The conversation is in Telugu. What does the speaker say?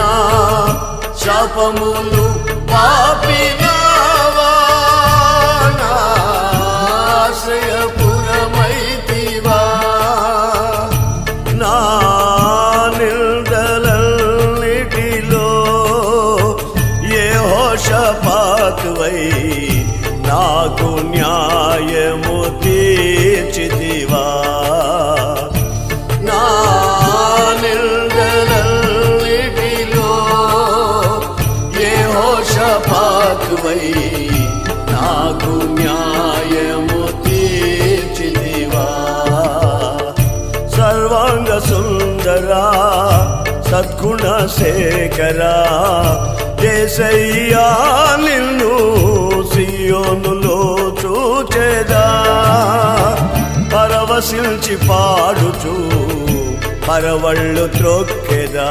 నా శాపములు పాపినావా? నాకు హోషపాతువై నాకు న్యాయము తీర్చిదివా. సర్వాంగ సుందరా సద్గుణ శేఖరా దేశయ్యా నిన్ను సియోనులో చూచేదా. పరవశించి పాడుచు పరవళ్ళు త్రొక్కెదా.